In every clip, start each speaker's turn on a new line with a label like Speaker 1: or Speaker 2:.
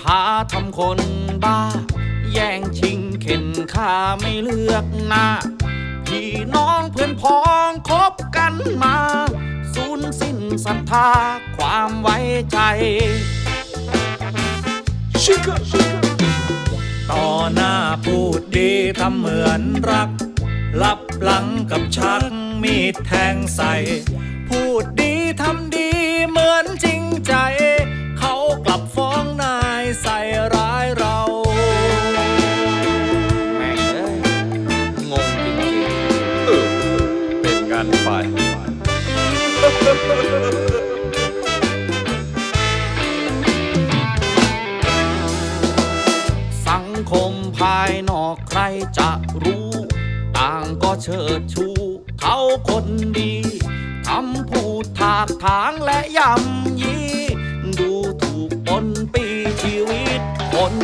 Speaker 1: พาทำคนบ้า แย่งชิงเข็นข้าไม่เลือกหน้า พี่น้องเพื่อนพ้องคบกันมา สูญสิ้นศรัทธาความไว้ใจต่อหน้าพูดดีทำเหมือนรัก ลับหลังกับชักมีดแทงใส่ พูดดีาย
Speaker 2: น
Speaker 1: อกใครจะรู้ ต่างก็เชิดชู เขาคนดีคำพูดถากถางและยำยี ดูถูกปนปีชีวิตคน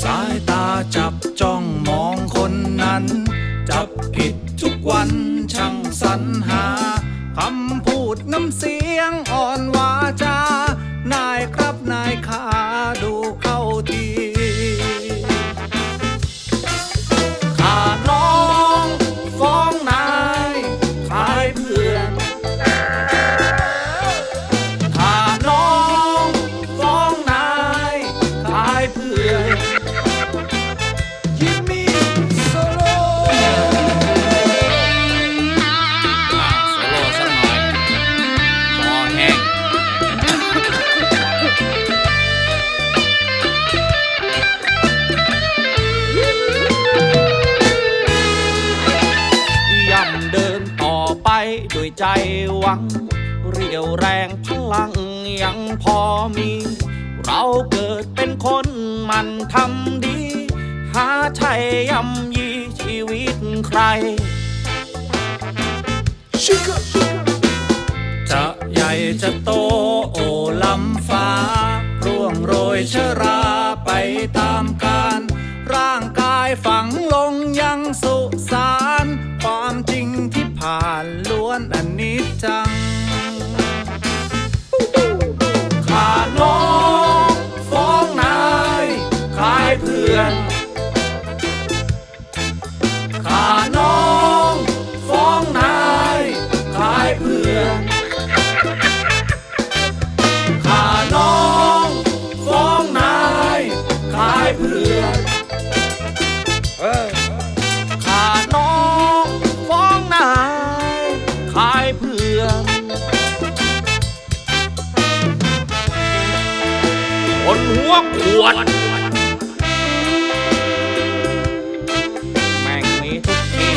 Speaker 1: สายตาจับจ้องมองคนนั้น จับผิดทุกวันช่างสรรหา ใจหวัง เรียวแรงพลังยังพอมี เราเกิดเป็นคนมันทำดี หาใช่ย่ำยีชีวิตใคร จะใหญ่จะโตโอลำฟ้า ร่วงโรยชราไปตามกาลร่าง วขวด แม่งมีทุกที